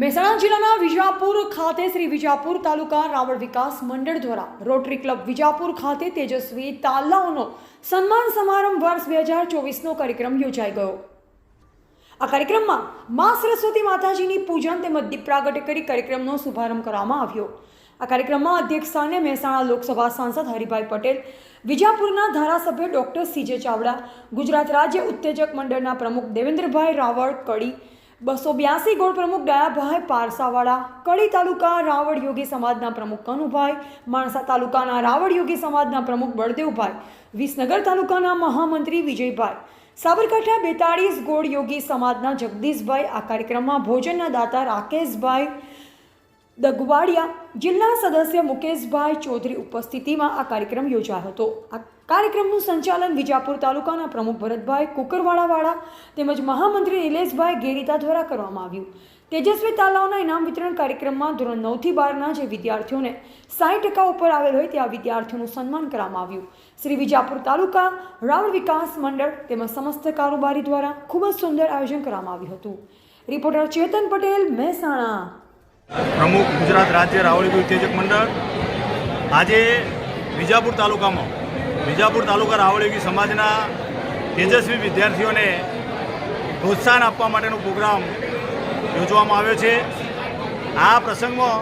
મહેસાણા જિલ્લાના વિજાપુર ખાતે શ્રી વિજાપુર તાલુકા રાવળ વિકાસ મંડળ દ્વારા રોટરી ક્લબ વિજાપુર ખાતે તેજસ્વી તાલાઓનો સન્માન સમારંભ વર્ષ બે હજાર ચોવીસનો કાર્યક્રમ યોજાઈ ગયો. આ કાર્યક્રમમાં મા સરસ્વતી માતાજીની પૂજન તેમજ દીપ પ્રાગટ્ય કરી કાર્યક્રમનો શુભારંભ કરવામાં આવ્યો. આ કાર્યક્રમમાં અધ્યક્ષસ્થાને મહેસાણા લોકસભા સાંસદ હરિભાઈ પટેલ, વિજાપુરના ધારાસભ્ય ડોક્ટર સીજે ચાવડા, ગુજરાત રાજ્ય ઉત્તેજક મંડળના પ્રમુખ દેવેન્દ્રભાઈ રાવળ કડી બસો બ્યાસી ગોળ પ્રમુખ ડાયાભાઈ પારસાવાળા, કડી તાલુકા રાવળ યોગી સમાજના પ્રમુખ કનુભાઈ, માણસા તાલુકાના રાવળ યોગી સમાજના પ્રમુખ બળદેવભાઈ, વિસનગર તાલુકાના મહામંત્રી વિજયભાઈ, સાબરકાંઠા બેતાળીસ ગોળ યોગી સમાજના જગદીશભાઈ, આ કાર્યક્રમમાં ભોજનના દાતા રાકેશભાઈ દગવાડિયા જિલ્લા સદસ્ય મુકેશભાઈ ચૌધરી ઉપસ્થિતિમાં આ કાર્યક્રમ યોજાયો હતો. આ કાર્યક્રમનું સંચાલન વિજાપુર તાલુકાના પ્રમુખ ભરતભાઈ કુકરવાળાવાળા તેમજ મહામંત્રી નિલેશભાઈ ગેરીતા દ્વારા કરવામાં આવ્યું. તેજસ્વી તાલાઓના ઇનામ વિતરણ કાર્યક્રમમાં ધોરણ નવથી બારના જે વિદ્યાર્થીઓને સાઠ ટકા ઉપર આવેલ હોય તેવા વિદ્યાર્થીઓનું સન્માન કરવામાં આવ્યું. શ્રી વિજાપુર તાલુકા રાવળ વિકાસ મંડળ તેમજ સમસ્ત કારોબારી દ્વારા ખૂબ જ સુંદર આયોજન કરવામાં આવ્યું હતું. રિપોર્ટર ચેતન પટેલ, મહેસાણા. પ્રમુખ ગુજરાત રાજ્ય રાવળી ઉત્તેજક મંડળ. આજે વિજાપુર તાલુકામાં, વિજાપુર તાલુકા રાવળીગી સમાજના તેજસ્વી વિદ્યાર્થીઓને પ્રોત્સાહન આપવા માટેનો પ્રોગ્રામ યોજવામાં આવ્યો છે. આ પ્રસંગમાં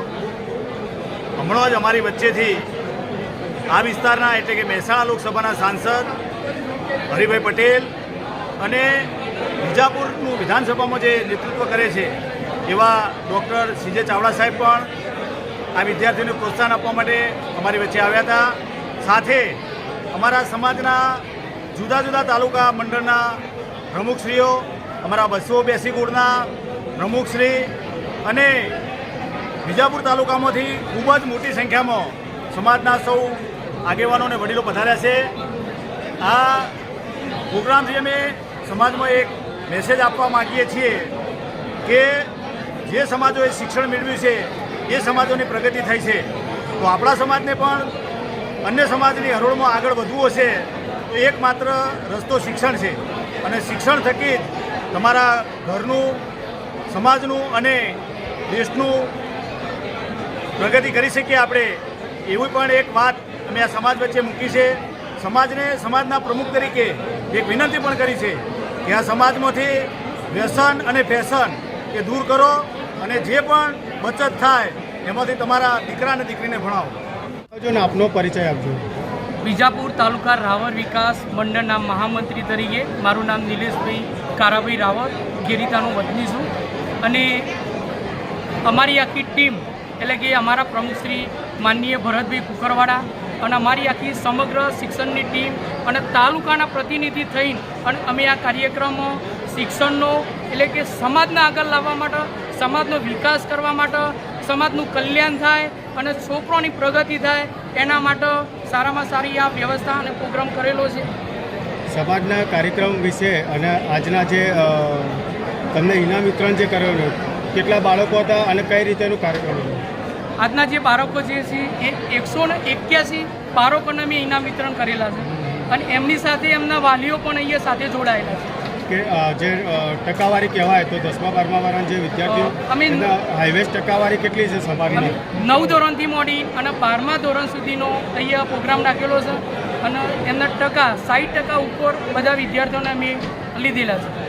હમણાં જ અમારી વચ્ચેથી આ વિસ્તારના એટલે કે મહેસાણા લોકસભાના સાંસદ હરિભાઈ પટેલ અને વિજાપુરનું વિધાનસભામાં જે નેતૃત્વ કરે છે એવા ડૉક્ટર સીજે ચાવડા સાહેબ પણ આ વિદ્યાર્થીઓને પ્રોત્સાહન આપવા માટે અમારી વચ્ચે આવ્યા હતા. સાથે અમારા સમાજના જુદા જુદા તાલુકા મંડળના પ્રમુખશ્રીઓ, અમારા બસો બેસી ગુણના પ્રમુખશ્રી અને વિજાપુર તાલુકામાંથી ખૂબ જ મોટી સંખ્યામાં સમાજના સૌ આગેવાનો અને વડીલો પધાર્યા છે. આ પ્રોગ્રામથી અમે સમાજમાં એક મેસેજ આપવા માગીએ છીએ કે જે સમાજોએ શિક્ષણ મેળવ્યું છે, એ સમાજોની પ્રગતિ થઈ છે. તો આપણા સમાજને પણ અન્ય સમાજની હરોળમાં આગળ વધવું હશે, તો એકમાત્ર રસ્તો શિક્ષણ છે. અને શિક્ષણ થકી તમારા ઘરનું, સમાજનું અને દેશનું પ્રગતિ કરી શકીએ આપણે. એવી પણ એક વાત અમે આ સમાજ વચ્ચે મૂકી છે. સમાજને સમાજના પ્રમુખ તરીકે એક વિનંતી પણ કરી છે કે આ સમાજમાંથી વ્યસન અને ફેશન એ દૂર કરો અને જે પણ બચત થાય એમાંથી તમારા દીકરા અને દીકરીને ભણાવો. જો ને આપનો પરિચય આપજો. બીજાપુર તાલુકા રાવર વિકાસ મંડળના મહામંત્રી તરીકે મારું નામ નિલેશભાઈ કારાભાઈ રાવર ગેરીતાનો વતની છું. અને અમારી આખી ટીમ એટલે કે અમારા પ્રમુખ શ્રી માનનીય ભરતભાઈ કુકરવાડા અને અમારી આખી સમગ્ર શિક્ષણની ટીમ અને તાલુકાના પ્રતિનિધિ થઈને અને અમે આ કાર્યક્રમો શિક્ષણનો એટલે કે સમાજને આગળ લાવવા માટે સમાજનો વિકાસ કરવા માટે સમાજનું કલ્યાણ થાય અને છોકરોની પ્રગતિ થાય એના માટે સારામાં સારી આ વ્યવસ્થા અને પ્રોગ્રામ કરેલો છે. સમાજના કાર્યક્રમ વિશે અને આજના જે તમને ઇનામ વિતરણ જે કરેલું કેટલા બાળકો હતા અને કઈ રીતેનું કાર્યક્રમ હતું? આજના જે બાળકો જે છે એ એકસો ને એક્યાસી બાળકોને મેં ઇનામ વિતરણ કરેલા છે. અને એમની સાથે એમના વાલીઓ પણ અહીંયા સાથે જોડાયેલા છે. કે જે ટકાવારી કહેવાય તો દસમા બારમા વાળા જે વિદ્યાર્થીઓ અમે- હાઈવેસ્ટ ટકાવારી કેટલી છે સવારની? નવ ધોરણથી મોડી અને બારમા ધોરણ સુધીનો અહીંયા પ્રોગ્રામ રાખેલો છે અને એમના ટકા સાઠ ટકા ઉપર બધા વિદ્યાર્થીઓને મેં લીધેલા છે.